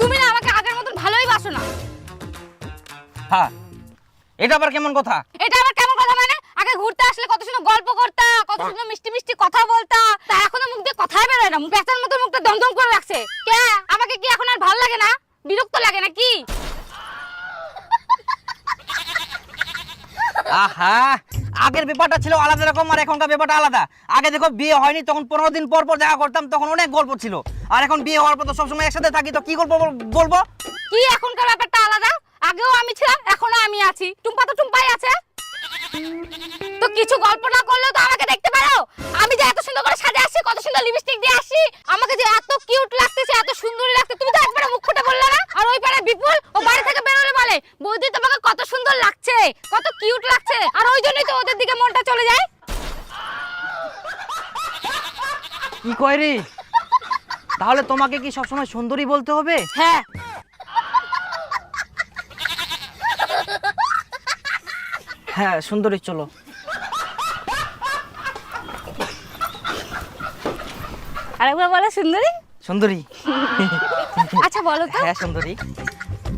তুমি না আমাকে আগের মতন ভালোই বাসো না। হ্যাঁ এটা আবার কেমন কথা? এটা আবার কেমন কথা মানে? আগে ঘুরতে আসলে কত সুন্দর গল্প করতা কত সুন্দর মিষ্টি মিষ্টি কথা বলতা তা এখনও মুখ দিয়ে কথাই বেরোয় না। পেঁচার মতো মুখটা দমদম করে রাখছে। কে? আমাকে কি এখন আর ভালো লাগে না? বিরক্ত লাগে না কি আহা! আগের ব্যাপারটা ছিল আলাদা রকম, আর এখনকার ব্যাপারটা আলাদা। আগে দেখো বিয়ে হয়নি, তখন পনেরো দিন পর পর দেখা করতাম, তখন অনেক গল্প ছিল। আর এখন বিয়ে হওয়ার পর তো সবসময় একসাথে থাকি, তো কি গল্প বলব? কি এখনকার ব্যাপারটা আলাদা? আগেও আমি ছিলাম এখনও আমি আছি। টুম্পা তো টুম্পাই আছে। তো কিছু গল্প না করলেও তো আমাকে দেখতে পারো? আমি যে এত সুন্দর করে সাজে আসি কত সুন্দর লিপস্টিক দিয়ে আসি আমাকে যে এত কিউট লাগতেছে, এত সুন্দরী লাগছে তুমি তো একবারে মুখ ফুটে বললে না? আর ওই পারে বিপুল, ও বাড়ি থেকে বেরোলে বলে, বৌদি, তোমাকে কত সুন্দর লাগছে কত কিউট লাগছে। আর ওই জন্যই তো ওদের দিকে মনটা চলে যায়। কি কয় রে? তাহলে তোমাকে কি সবসময় সুন্দরী বলতে হবে? হ্যাঁ। হ্যাঁ সুন্দরী চলো। আরেকবার বলো সুন্দরী। সুন্দরী। আচ্ছা বলো তো। হ্যাঁ সুন্দরী।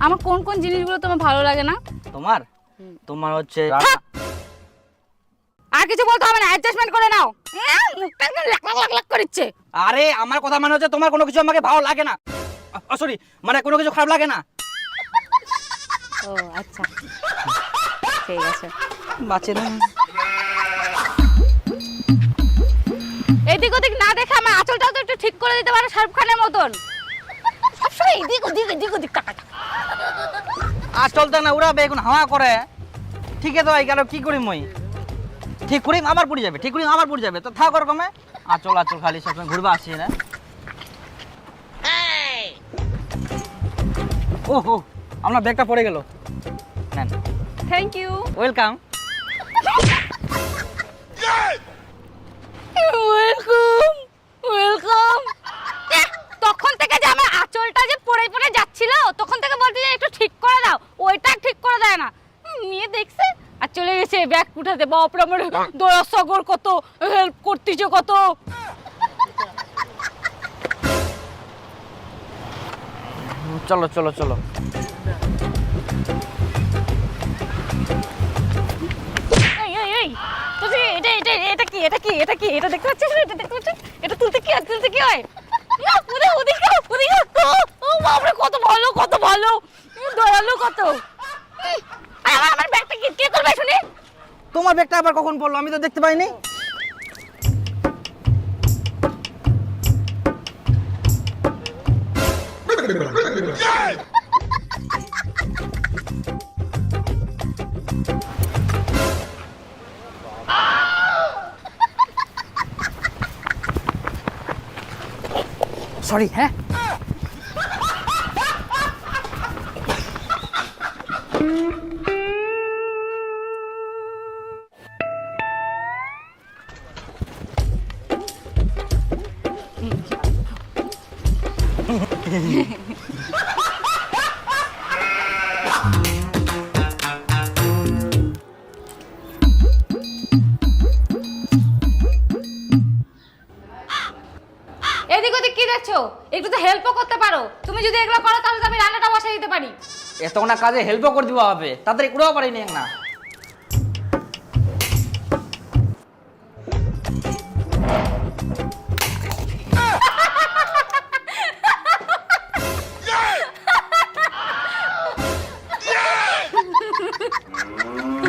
আমার কোন কোন জিনিসগুলো তোমার ভালো লাগে না? তোমার? তোমার হচ্ছে আর কিছু বলতে হবে না অ্যাডজাস্টমেন্ট করে নাও। হ্যাঁ, মুখটা একদম লাক লাক লাক করছে আরে আমার কথা মানে হচ্ছে তোমার কোনো কিছু আমাকে ভালো লাগে না। সরি মানে কোনো কিছু খারাপ লাগে না। ও আচ্ছা। ঠিক আছে। বাঁচে না। এদিক ওদিক না দেখে আমার আঁচলটাও তো একটু ঠিক করে দিতে পারো শাহরুখ খানের মতন। সবসময় এদিক ওদিক এদিক ওদিক টাকা আর চলতে না উড়াবে এখন হাওয়া করে। ঠিক আছে ভাই গেল কি করি মই? ঠিক করি আবার পড়ে যাবে ঠিক করি আবার পড়ে যাবে। তো থাক ওরকমে আচল আচল খালি সবসময় ঘুরবা আসি না? ও হো আপনার ব্যাগটা পড়ে গেল। নেন। থ্যাংক ইউ ওয়েলকাম ওয়েলকাম তখন থেকে যে আমার আঁচলটা যে পড়ে পড়ে যাচ্ছিল তখন থেকে বলতে যে একটু ঠিক করে দাও ওইটা ঠিক করে দেয় না হুম, মেয়ে দেখছে আর চলে গেছে বাপরে আমার দয়া সাগর কত হেল্প করতেছে কত। চলো চলো চলো। এটা এটা এটা কি এটা কি এটা কি এটা দেখতে পাচ্ছিস এটা দেখতে পাচ্ছিস এটা তুলতে কি হয় তুলতে কি হয়? ওদিকে ওদিকে ও, বাপরে কত ভালো কত ভালো। দয়ালু কত। আমার আমার ব্যাগটা কি কে করবে শুনি? তোমার ব্যাগটা আবার কখন পড়ল? আমি তো দেখতে পাইনি। সরি হ্যাঁ? ওদিক একটু তো হেল্পও করতে পারো। তুমি যদি এগুলো করো তাহলে তো আমি রান্নাটা বসাই দিতে পারি। এত না কাজে হেল্পও করে দিবা হবে। তাদের তাড়াতাড়ি কুড়াও পারিনি না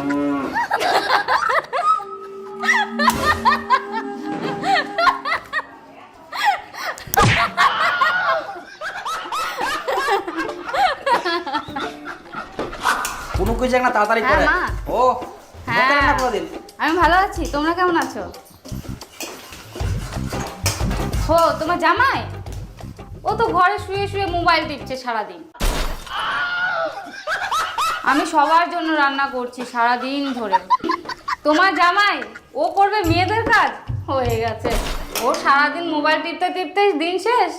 একটা তাড়াতাড়ি হ্যাঁ, করে। মা। ও হ্যাঁ। না কোনোদিন আমি ভালো আছি তোমরা কেমন আছো? হো তোমার জামাই? ও তো ঘরে শুয়ে শুয়ে মোবাইল টিপছে সারাদিন। আমি সবার জন্য রান্না করছি সারাদিন ধরে। তোমার জামাই ও করবে মেয়েদের কাজ? হয়ে গেছে। ও সারাদিন মোবাইল টিপতে টিপতে দিন শেষ।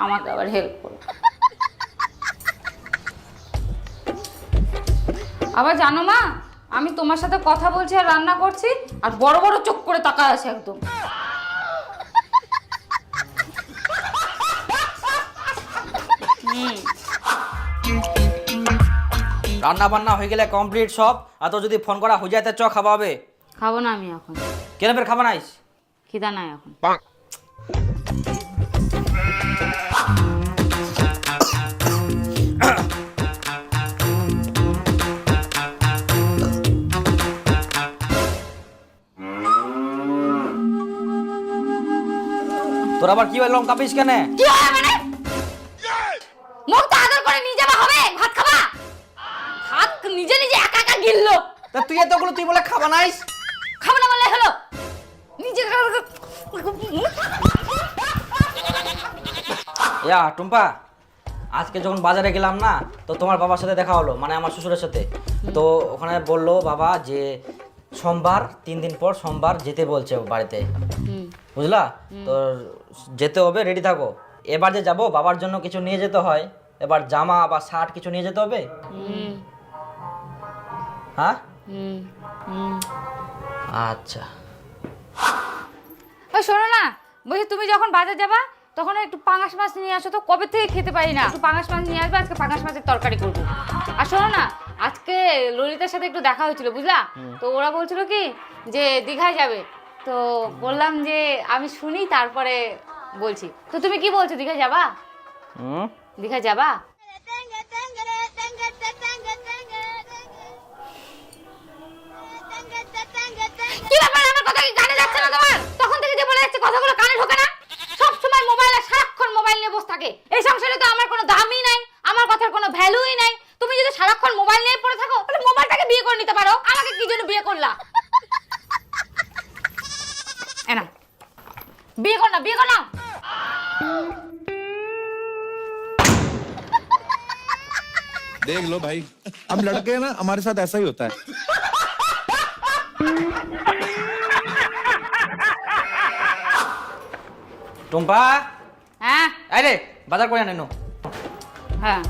আমাকে আবার হেল্প করবে আবার জানো মা আমি তোমার সাথে কথা বলছি আর রান্না করছি আর বড় বড় চোখ করে তাকায় আছে একদম। রান্না বান্না হয়ে গেলে কমপ্লিট সব আর তো যদি ফোন করা হয়ে যায় চ খাওয়া খাব না আমি এখন। কেন ফের খাব নাইস খিদা নাই এখন। তোর আবার কি হলো কাপিস কেনে? কি হয় মানে? মুখ তো আদর করে নিয়ে যাওয়া হবে ভাত খাবা? ভাত নিজে নিজে একা একা গিললো। তা তুই এতগুলো তুই বলে খাবা নাইস খাব না বললে হলো। নিজে ইয়া টুম্পা আজকে যখন বাজারে গেলাম না তো তোমার বাবার সাথে দেখা হলো মানে আমার শ্বশুরের সাথে। তো ওখানে বলল বাবা যে সোমবার তিন দিন পর সোমবার যেতে বলছে বাড়িতে। বুঝলা? তো যেতে হবে রেডি থাকো। এবার যে যাব বাবার জন্য কিছু নিয়ে যেতে হয়। এবার জামা বা শার্ট কিছু নিয়ে যেতে হবে? হ্যাঁ? আচ্ছা। ওই শোনো না বলছি তুমি যখন বাজার যাবা তখন একটু পাঙাশ মাছ নিয়ে আসো তো কবে থেকে খেতে পারি না? একটু পাঙাশ মাছ নিয়ে আসবে আজকে পাঙাশ মাছের তরকারি করব। আর শোনো না আজকে ললিতার সাথে একটু দেখা হয়েছিল বুঝলা? তো ওরা বলছিল কি যে দীঘায় যাবে। তো বললাম যে আমি শুনি তারপরে বলছি। তো তুমি কি বলছো দীঘায় যাবা? দীঘায় যাবা. কি ব্যাপার? আমার কথা কি কানে যাচ্ছে না তোমার? তখন থেকে যে বলে যাচ্ছে কথাগুলো কানে ঢোকে না। সব সময় মোবাইল আর সারাক্ষণ মোবাইল নিয়ে বসে থাকে। এই সংসারে তো আমার কোনো দামই নাই আমার কথার কোনো ভ্যালুই নাই। তুমি যদি সারাক্ষণ মোবাইল নিয়ে পড়ে থাকো তাহলে মোবাইলটাকে বিয়ে করে নিতে পারো। আমাকে কি জন্য বিয়ে করলা? বিয়ে কর না বিয়ে কর না देख लो भाई हम लड़के हैं ना हमारे साथ ऐसा ही होता है টুম্পা হ্যাঁ আরে বাজার করে আনেনো হ্যাঁ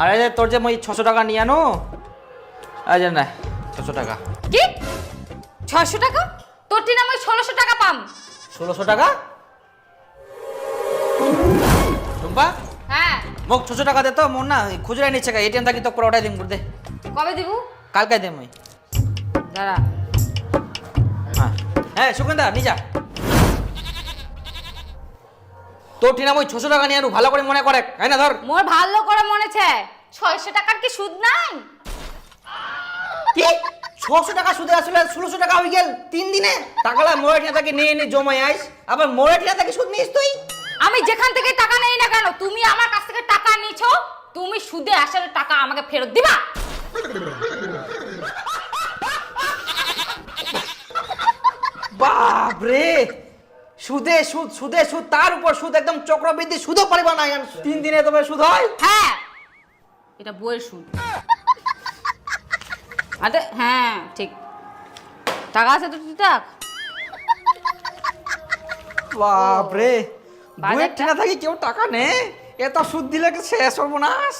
আর এই যে তোর যে মই ছশো টাকা নিয়ে আনো এই যে না ছশো টাকা কি ছয়শো টাকা তোর টিন আমি ষোলোশো টাকা পাম ষোলোশো টাকা? টুম্পা? হ্যাঁ। মোক ছশো টাকা দে তো মোর না খুচরা নিচ্ছে এটিএম থাকি তো পরে ওটাই দিম দে। কবে দিব? কালকে দে মই দাঁড়া। হ্যাঁ। হ্যাঁ সুগন্ধা নিজা তোর টিনা মই ছশো টাকা নিয়ে ভালো করে মনে করে তাই না ধর? মোর ভালো করে মনেছে। ছয়শো টাকার কি সুদ নাই? কি? ছশো টাকা সুদে আসলে ষোলোশো টাকা হয়ে গেল তিন দিনে? টাকালা মোড়ে টিনা থেকে নিয়ে নিয়ে জমাই আইস আবার মোড়ে টিনা থেকে সুদ নিস তুই? আমি যেখান থেকে টাকা নেই না কেন তুমি আমার কাছ থেকে টাকা নিছো তুমি সুদে আসলে টাকা আমাকে ফেরত দিবা? বাপ রে সুদে সুদ সুদে সুদ তার উপর সুদ একদম চক্রবৃদ্ধি সুদও পারিবা না তিন দিনে তোমার সুদ হয়? হ্যাঁ! এটা বইয়ের সুদ। আরে হ্যাঁ ঠিক। টাকা আছে তো তুই থাক বাপ রে বাজারটা- বইয়ের ঠিনা থাকি কেউ টাকা নে? এত সুদ দিলে কি শেষ সর্বনাশ